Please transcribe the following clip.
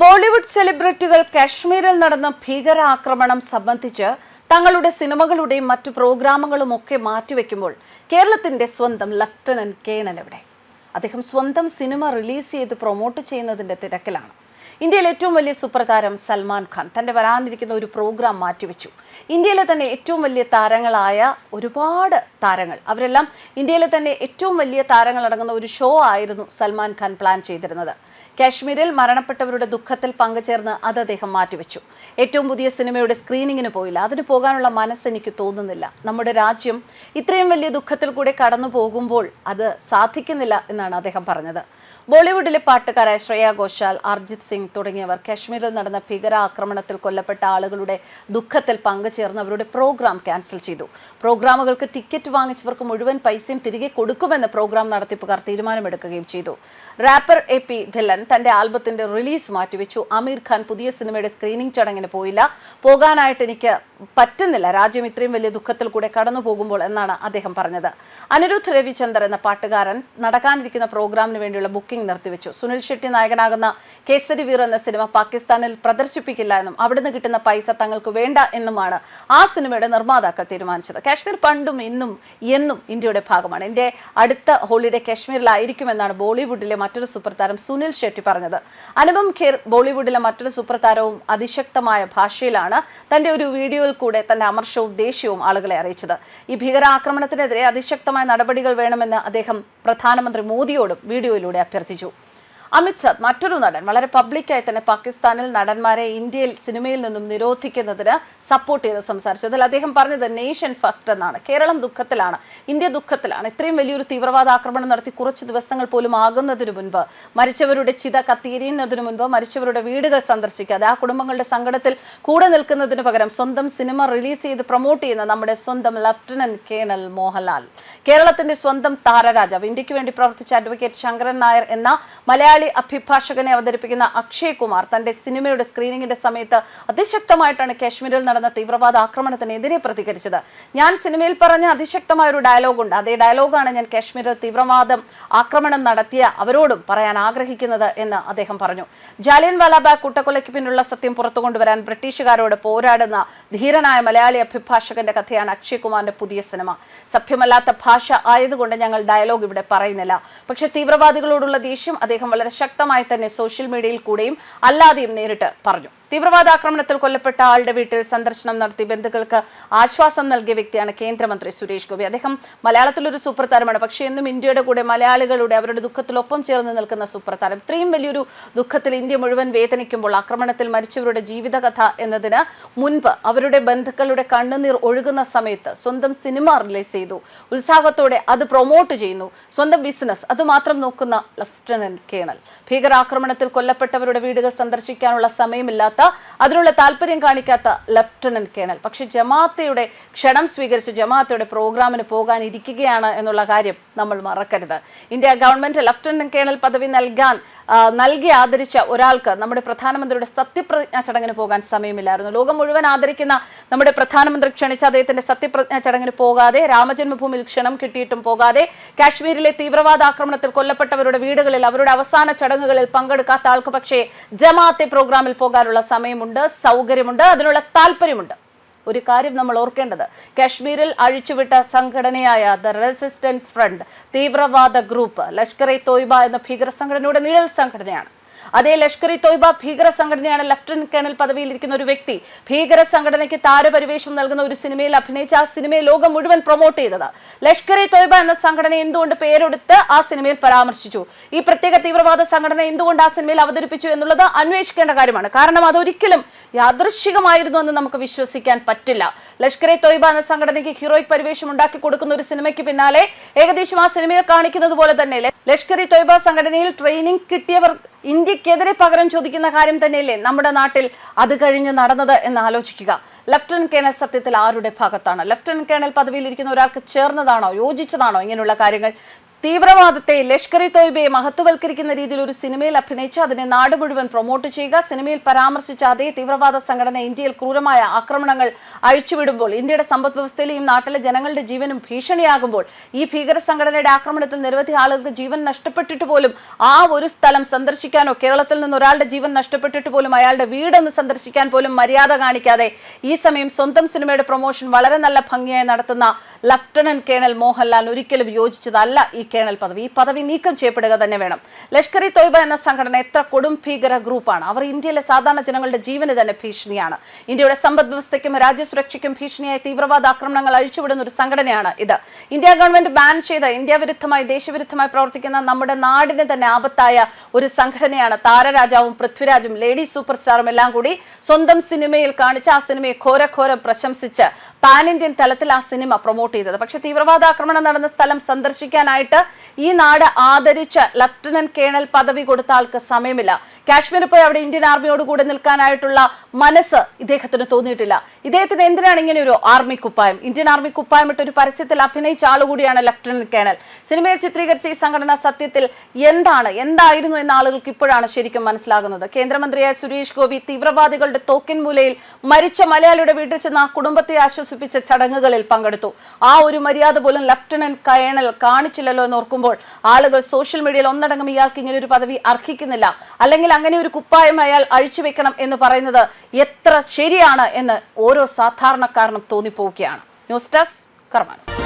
ബോളിവുഡ് സെലിബ്രിറ്റികൾ കാശ്മീരിൽ നടന്ന ഭീകര ആക്രമണം സംബന്ധിച്ച് തങ്ങളുടെ സിനിമകളുടെയും മറ്റു പ്രോഗ്രാമുകളും ഒക്കെ മാറ്റിവെക്കുമ്പോൾ കേരളത്തിന്റെ സ്വന്തം ലഫ്റ്റനന്റ് കേണൽ എവിടെ? അദ്ദേഹം സ്വന്തം സിനിമ റിലീസ് ചെയ്ത് പ്രൊമോട്ട് ചെയ്യുന്നതിന്റെ തിരക്കിലാണ്. ഇന്ത്യയിലെ ഏറ്റവും വലിയ സൂപ്പർതാരം സൽമാൻ ഖാൻ തന്റെ വരാനിരിക്കുന്ന ഒരു പ്രോഗ്രാം മാറ്റിവെച്ചു. ഇന്ത്യയിലെ തന്നെ ഏറ്റവും വലിയ താരങ്ങളായ ഒരുപാട് താരങ്ങൾ. അവരെല്ലാം ഇന്ത്യയിലെ തന്നെ ഏറ്റവും വലിയ താരങ്ങൾ അടങ്ങുന്ന ഒരു ഷോ ആയിരുന്നു സൽമാൻ ഖാൻ പ്ലാൻ ചെയ്തിരുന്നത്. കാശ്മീരിൽ മരണപ്പെട്ടവരുടെ ദുഃഖത്തിൽ പങ്കുചേർന്ന് അത് അദ്ദേഹം മാറ്റിവെച്ചു. ഏറ്റവും പുതിയ സിനിമയുടെ സ്ക്രീനിങ്ങിന് പോയില്ല. അതിന് പോകാനുള്ള മനസ്സ് എനിക്ക് തോന്നുന്നില്ല. നമ്മുടെ രാജ്യം ഇത്രയും വലിയ ദുഃഖത്തിൽ കൂടെ കടന്നു പോകുമ്പോൾ അത് സാധിക്കുന്നില്ല എന്നാണ് അദ്ദേഹം പറഞ്ഞത്. ബോളിവുഡിലെ പാട്ടുകാരായ ശ്രേയ ഘോഷാൽ അർജിത് സിംഗ് തുടങ്ങിയവർ. കാശ്മീരിൽ നടന്ന ഭീകരാക്രമണത്തിൽ കൊല്ലപ്പെട്ട ആളുകളുടെ ദുഃഖത്തിൽ പങ്കുചേർന്ന് അവരുടെ പ്രോഗ്രാം ക്യാൻസൽ ചെയ്തു. പ്രോഗ്രാമുകൾക്ക് ടിക്കറ്റ് വാങ്ങിച്ചവർക്ക് മുഴുവൻ പൈസയും തിരികെ കൊടുക്കുമെന്ന് പ്രോഗ്രാം നടത്തിപ്പുകാർ തീരുമാനമെടുക്കുകയും ചെയ്തു. റാപ്പർ എ പി ധില്ലൻ തന്റെ ആൽബത്തിന്റെ റിലീസ് മാറ്റിവെച്ചു. അമീർ ഖാൻ പുതിയ സിനിമയുടെ സ്ക്രീനിംഗ് ചടങ്ങിന് പോയില്ല. പോകാനായിട്ട് എനിക്ക് പറ്റുന്നില്ല. രാജ്യം ഇത്രയും വലിയ ദുഃഖത്തിൽ കൂടെ കടന്നു പോകുമ്പോൾ എന്നാണ് അദ്ദേഹം പറഞ്ഞത്. അനിരുദ്ധ് രവിചന്ദർ എന്ന പാട്ടുകാരൻ നടക്കാനിരിക്കുന്ന പ്രോഗ്രാമിന് വേണ്ടിയുള്ള ബുക്കിംഗ് നിർത്തിവെച്ചു. സുനിൽ ഷെട്ടി നായകനാകുന്ന കേസരി വീർ എന്ന സിനിമ പാകിസ്ഥാനിൽ പ്രദർശിപ്പിക്കില്ല എന്നും അവിടുന്ന് കിട്ടുന്ന പൈസ തങ്ങൾക്ക് വേണ്ട എന്നുമാണ് ആ സിനിമയുടെ നിർമ്മാതാക്കൾ തീരുമാനിച്ചത്. കാശ്മീർ പണ്ടും ഇന്നും എന്നും ഇന്ത്യയുടെ ഭാഗമാണ്. ഇന്ത്യ അടുത്ത ഹോളിഡേ കാശ്മീരിലായിരിക്കുമെന്നാണ് ബോളിവുഡിലെ മറ്റൊരു സൂപ്പർ താരം സുനിൽ ഷെട്ടി പറഞ്ഞത്. അനുപം ഖേർ ബോളിവുഡിലെ മറ്റൊരു സൂപ്പർ താരവും അതിശക്തമായ ഭാഷയിലാണ് തന്റെ ഒരു വീഡിയോയിൽ കൂടെ തന്റെ അമർഷവും ദേഷ്യവും ആളുകളെ അറിയിച്ചത്. ഈ ഭീകരാക്രമണത്തിനെതിരെ അതിശക്തമായ നടപടികൾ വേണമെന്ന് അദ്ദേഹം പ്രധാനമന്ത്രി മോദിയോടും വീഡിയോയിലൂടെ അഭ്യർത്ഥിച്ചു. അമിത് മറ്റൊരു നടൻ വളരെ പബ്ലിക്കായി തന്നെ പാകിസ്ഥാനിൽ നടന്മാരെ ഇന്ത്യയിൽ സിനിമയിൽ നിന്നും നിരോധിക്കുന്നതിന് സപ്പോർട്ട് ചെയ്ത് സംസാരിച്ചു. അതിൽ അദ്ദേഹം പറഞ്ഞത് നേഷൻ ഫസ്റ്റ് എന്നാണ്. കേരളം ദുഃഖത്തിലാണ്. ഇന്ത്യ ദുഃഖത്തിലാണ്. ഇത്രയും വലിയൊരു തീവ്രവാദ ആക്രമണം നടത്തി കുറച്ച് ദിവസങ്ങൾ പോലും ആകുന്നതിന് മുൻപ് മരിച്ചവരുടെ ചിത കത്തിയിരിയുന്നതിന് മുൻപ് മരിച്ചവരുടെ വീടുകൾ സന്ദർശിക്കാതെ ആ കുടുംബങ്ങളുടെ സങ്കടത്തിൽ കൂടെ നിൽക്കുന്നതിന് പകരം സ്വന്തം സിനിമ റിലീസ് ചെയ്ത് പ്രൊമോട്ട് ചെയ്യുന്ന നമ്മുടെ സ്വന്തം ലഫ്റ്റനന്റ് കേണൽ മോഹൻലാൽ. കേരളത്തിന്റെ സ്വന്തം താരരാജാവ് ഇന്ത്യയ്ക്ക് വേണ്ടി പ്രവർത്തിച്ച അഡ്വക്കേറ്റ് ശങ്കരൻ നായർ എന്ന മലയാളി അഭിഭാഷകനെ അവതരിപ്പിക്കുന്ന അക്ഷയ് കുമാർ തന്റെ സിനിമയുടെ സ്ക്രീനിങ്ങിന്റെ സമയത്ത് അതിശക്തമായിട്ടാണ് കാശ്മീരിൽ നടന്ന തീവ്രവാദ ആക്രമണത്തിനെതിരെ പ്രതികരിച്ചത്. ഞാൻ സിനിമയിൽ പറഞ്ഞ അതിശക്തമായ ഒരു ഡയലോഗുണ്ട് അതേ ഡയലോഗാണ് ഞാൻ കാശ്മീരിൽ തീവ്രവാദം ആക്രമണം നടത്തിയ അവരോടും പറയാൻ ആഗ്രഹിക്കുന്നത് എന്ന് അദ്ദേഹം പറഞ്ഞു. ജാലിയൻ വാലാബാഗ് കൂട്ടക്കൊലയ്ക്ക് പിന്നിലുള്ള സത്യം പുറത്തു കൊണ്ടുവരാൻ ബ്രിട്ടീഷുകാരോട് പോരാടുന്ന ധീരനായ മലയാളി അഭിഭാഷകന്റെ കഥയാണ് അക്ഷയ് കുമാറിന്റെ പുതിയ സിനിമ. സഭ്യമല്ലാത്ത ഭാഷ ആയതുകൊണ്ട് ഞങ്ങൾ ഡയലോഗ് ഇവിടെ പറയുന്നില്ല. പക്ഷെ തീവ്രവാദികളോടുള്ള ദേഷ്യം അദ്ദേഹം വളരെ ശക്തമായി തന്നെ സോഷ്യൽ മീഡിയയിൽ കൂടെയും അല്ലാതെയും നേരിട്ട് പറഞ്ഞു. തീവ്രവാദ ആക്രമണത്തിൽ കൊല്ലപ്പെട്ട ആളുടെ വീട്ടിൽ സന്ദർശനം നടത്തി ബന്ധുക്കൾക്ക് ആശ്വാസം നൽകിയ വ്യക്തിയാണ് കേന്ദ്രമന്ത്രി സുരേഷ് ഗോപി. അദ്ദേഹം മലയാളത്തിലൊരു സൂപ്പർ താരമാണ് പക്ഷേ എന്നും ഇന്ത്യയുടെ കൂടെ മലയാളികളുടെ അവരുടെ ദുഃഖത്തിലൊപ്പം ചേർന്ന് നിൽക്കുന്ന സൂപ്പർ താരം ഇത്രയും വലിയൊരു ദുഃഖത്തിൽ ഇന്ത്യ മുഴുവൻ വേദനിക്കുമ്പോൾ ആക്രമണത്തിൽ മരിച്ചവരുടെ ജീവിതകഥ എന്നതിന് മുൻപ് അവരുടെ ബന്ധുക്കളുടെ കണ്ണുനീർ ഒഴുകുന്ന സമയത്ത് സ്വന്തം സിനിമ റിലീസ് ചെയ്തു. ഉത്സാഹത്തോടെ അത് പ്രൊമോട്ട് ചെയ്യുന്നു. സ്വന്തം ബിസിനസ് അത് മാത്രം നോക്കുന്ന ലഫ്റ്റനന്റ് കേണൽ. ഭീകരാക്രമണത്തിൽ കൊല്ലപ്പെട്ടവരുടെ വീടുകൾ സന്ദർശിക്കാനുള്ള സമയമില്ലാത്ത അതിനുള്ള താല്പര്യം കാണിക്കാത്ത ലഫ്റ്റനന്റ് കേണൽ പക്ഷെ ജമാഅത്തയുടെ ക്ഷണം സ്വീകരിച്ച് ജമാഅത്തയുടെ പ്രോഗ്രാമിന് പോകാൻ ഇരിക്കുകയാണ് എന്നുള്ള കാര്യം നമ്മൾ മറക്കരുത്. ഇന്ത്യ ഗവൺമെന്റ് ലഫ്റ്റനന്റ് കേണൽ പദവി നൽകാൻ നൽകി ആദരിച്ച ഒരാൾക്ക് നമ്മുടെ പ്രധാനമന്ത്രിയുടെ സത്യപ്രതിജ്ഞാ ചടങ്ങിന് പോകാൻ സമയമില്ലായിരുന്നു. ലോകം മുഴുവൻ ആദരിക്കുന്ന നമ്മുടെ പ്രധാനമന്ത്രി ക്ഷണിച്ച അദ്ദേഹത്തിന്റെ സത്യപ്രതിജ്ഞാ ചടങ്ങിന് പോകാതെ രാമജന്മഭൂമിയിൽ ക്ഷണം കിട്ടിയിട്ടും പോകാതെ കാശ്മീരിലെ തീവ്രവാദ ആക്രമണത്തിൽ കൊല്ലപ്പെട്ടവരുടെ വീടുകളിൽ അവരുടെ അവസാന ചടങ്ങുകളിൽ പങ്കെടുക്കാത്ത ആൾക്ക് പക്ഷേ ജമാഅത്തെ പ്രോഗ്രാമിൽ പോകാനുള്ള സമയമുണ്ട് സൗകര്യമുണ്ട് അതിനുള്ള താല്പര്യമുണ്ട്. ഒരു കാര്യം നമ്മൾ ഓർക്കേണ്ടത് കാശ്മീരിൽ അഴിച്ചുവിട്ട സംഘടനയായ ദ റെസിസ്റ്റൻസ് ഫ്രണ്ട് തീവ്രവാദ ഗ്രൂപ്പ് ലഷ്കർ തോയ്ബ എന്ന ഭീകര സംഘടനയുടെ നിഴൽ സംഘടനയാണ്. അതേ ലഷ്കർ ഇ തോയ്ബ ഭീകര സംഘടനയാണ് ലഫ്റ്റനന്റ് കേണൽ പദവിയിലിരിക്കുന്ന ഒരു വ്യക്തി. ഭീകര സംഘടനയ്ക്ക് താരപരിവേഷം നൽകുന്ന ഒരു സിനിമയിൽ അഭിനയിച്ച ആ സിനിമയെ ലോകം മുഴുവൻ പ്രൊമോട്ട് ചെയ്തത്. ലഷ്കർ ഇ തോയ്ബ എന്ന സംഘടന എന്തുകൊണ്ട് പേരെടുത്ത് ആ സിനിമയിൽ പരാമർശിച്ചു? ഈ പ്രത്യേക തീവ്രവാദ സംഘടന എന്തുകൊണ്ട് ആ സിനിമയിൽ അവതരിപ്പിച്ചു എന്നുള്ളത് അന്വേഷിക്കേണ്ട കാര്യമാണ്. കാരണം അതൊരിക്കലും യാദൃശികമായിരുന്നു എന്ന് നമുക്ക് വിശ്വസിക്കാൻ പറ്റില്ല. ലഷ്കർ ഇ തോയ്ബ എന്ന സംഘടനയ്ക്ക് ഹീറോയിക് പരിവേഷം ഉണ്ടാക്കി കൊടുക്കുന്ന ഒരു സിനിമയ്ക്ക് പിന്നാലെ ഏകദേശം ആ സിനിമയിൽ കാണിക്കുന്നത് പോലെ തന്നെ ലഷ്കർ ഇ തൊയ്ബ സംഘടനയിൽ ട്രെയിനിങ് കിട്ടിയവർ ഇന്ത്യക്കെതിരെ പകരം ചോദിക്കുന്ന കാര്യം തന്നെയല്ലേ നമ്മുടെ നാട്ടിൽ അത് കഴിഞ്ഞ് നടന്നത് എന്ന് ആലോചിക്കുക. ലഫ്റ്റനന്റ് കേണൽ സത്യത്തിൽ ആരുടെ ഭാഗത്താണ്? ലഫ്റ്റനന്റ് കേണൽ പദവിയിൽ ഇരിക്കുന്ന ഒരാൾക്ക് ചേർന്നതാണോ? യോജിച്ചതാണോ ഇങ്ങനെയുള്ള കാര്യങ്ങൾ? തീവ്രവാദത്തെ ലഷ്കർ ഇ തോയ്ബയെ മഹത്വവൽക്കരിക്കുന്ന രീതിയിൽ ഒരു സിനിമയിൽ അഭിനയിച്ച് അതിനെ നാട് മുഴുവൻ പ്രൊമോട്ട് ചെയ്യുക സിനിമയിൽ പരാമർശിച്ച അതേ തീവ്രവാദ സംഘടന ഇന്ത്യയിൽ ക്രൂരമായ ആക്രമണങ്ങൾ അഴിച്ചുവിടുമ്പോൾ ഇന്ത്യയുടെ സമ്പദ് വ്യവസ്ഥയിലെയും നാട്ടിലെ ജനങ്ങളുടെ ജീവനും ഭീഷണിയാകുമ്പോൾ ഈ ഭീകര സംഘടനയുടെ ആക്രമണത്തിൽ നിരവധി ആളുകൾക്ക് ജീവൻ നഷ്ടപ്പെട്ടിട്ട് പോലും ആ ഒരു സ്ഥലം സന്ദർശിക്കാനോ കേരളത്തിൽ നിന്ന് ഒരാളുടെ ജീവൻ നഷ്ടപ്പെട്ടിട്ട് പോലും അയാളുടെ വീടൊന്ന് സന്ദർശിക്കാൻ പോലും മര്യാദ കാണിക്കാതെ ഈ സമയം സ്വന്തം സിനിമയുടെ പ്രൊമോഷൻ വളരെ നല്ല ഭംഗിയായി നടത്തുന്ന ലഫ്റ്റനന്റ് കേണൽ മോഹൻലാൽ ഒരിക്കലും യോജിച്ചതല്ല ഈ കേണൽ പദവി. ഈ പദവി നീക്കം ചെയ്യപ്പെടുക തന്നെ വേണം. ലഷ്കർ ഇ തൊയ്ബ എന്ന സംഘടന എത്ര കൊടും ഭീകര ഗ്രൂപ്പാണ്. അവർ ഇന്ത്യയിലെ സാധാരണ ജനങ്ങളുടെ ജീവന് തന്നെ ഭീഷണിയാണ്. ഇന്ത്യയുടെ സമ്പദ് വ്യവസ്ഥയ്ക്കും രാജ്യസുരക്ഷയ്ക്കും ഭീഷണിയായ തീവ്രവാദ ആക്രമണങ്ങൾ അഴിച്ചുവിടുന്ന ഒരു സംഘടനയാണ് ഇത്. ഇന്ത്യ ഗവൺമെന്റ് ബാൻ ചെയ്ത ഇന്ത്യ വിരുദ്ധമായി ദേശവിരുദ്ധമായി പ്രവർത്തിക്കുന്ന നമ്മുടെ നാടിനെ തന്നെ ആപത്തായ ഒരു സംഘടനയാണ് താരരാജാവും പൃഥ്വിരാജും ലേഡി സൂപ്പർ സ്റ്റാറും എല്ലാം കൂടി സ്വന്തം സിനിമയിൽ കാണിച്ച ആ സിനിമയെ ഘോരഘോരം പ്രശംസിച്ച് പാൻ ഇന്ത്യൻ തലത്തിൽ ആ സിനിമ പ്രൊമോട്ട് ചെയ്തത്. പക്ഷെ തീവ്രവാദ ആക്രമണം നടന്ന സ്ഥലം സന്ദർശിക്കാനായിട്ട് ഈ നാട് ആദരിച്ച് ലഫ്റ്റനന്റ് കേണൽ പദവി കൊടുത്ത ആൾക്ക് സമയമില്ല. കാശ്മീരിൽ പോയി അവിടെ ഇന്ത്യൻ ആർമിയോട് കൂടെ നിൽക്കാനായിട്ടുള്ള മനസ്സ് ഇദ്ദേഹത്തിന് തോന്നിയിട്ടില്ല. ഇദ്ദേഹത്തിന് എന്തിനാണ് ഇങ്ങനെ ഒരു ആർമി കുപ്പായം? ഇന്ത്യൻ ആർമി കുപ്പായം ഇട്ട് ഒരു പരസ്യത്തിൽ അഭിനയിച്ച ആളുകൂടിയാണ് ലഫ്റ്റനന്റ് കേണൽ. സിനിമയിൽ ചിത്രീകരിച്ച ഈ സംഘടന സത്യത്തിൽ എന്താണ് എന്തായിരുന്നു എന്ന ആളുകൾക്ക് ഇപ്പോഴാണ് ശരിക്കും മനസ്സിലാകുന്നത്. കേന്ദ്രമന്ത്രിയായ സുരേഷ് ഗോപി തീവ്രവാദികളുടെ തോക്കിൻ മൂലയിൽ മരിച്ച മലയാളിയുടെ വീട്ടിൽ ചെന്ന് ആ കുടുംബത്തെ ആശ്വസിപ്പിച്ച ചടങ്ങുകളിൽ പങ്കെടുത്തു. ആ ഒരു മര്യാദ പോലും ലഫ്റ്റനന്റ് കേണൽ കാണിച്ചില്ലല്ലോ എന്ന് ഓർക്കുമ്പോൾ ആളുകൾ സോഷ്യൽ മീഡിയയിൽ ഒന്നടങ്കം ഇയാൾക്ക് ഇങ്ങനെ ഒരു പദവി അർഹിക്കുന്നില്ല. അല്ലെങ്കിൽ അങ്ങനെ ഒരു കുപ്പായം അയാൾ അഴിച്ചുവെക്കണം എന്ന് പറയുന്നത് എത്ര ശരിയാണ് എന്ന് ഓരോ സാധാരണക്കാരനും തോന്നിപ്പോവുകയാണ്. News desk Karma News.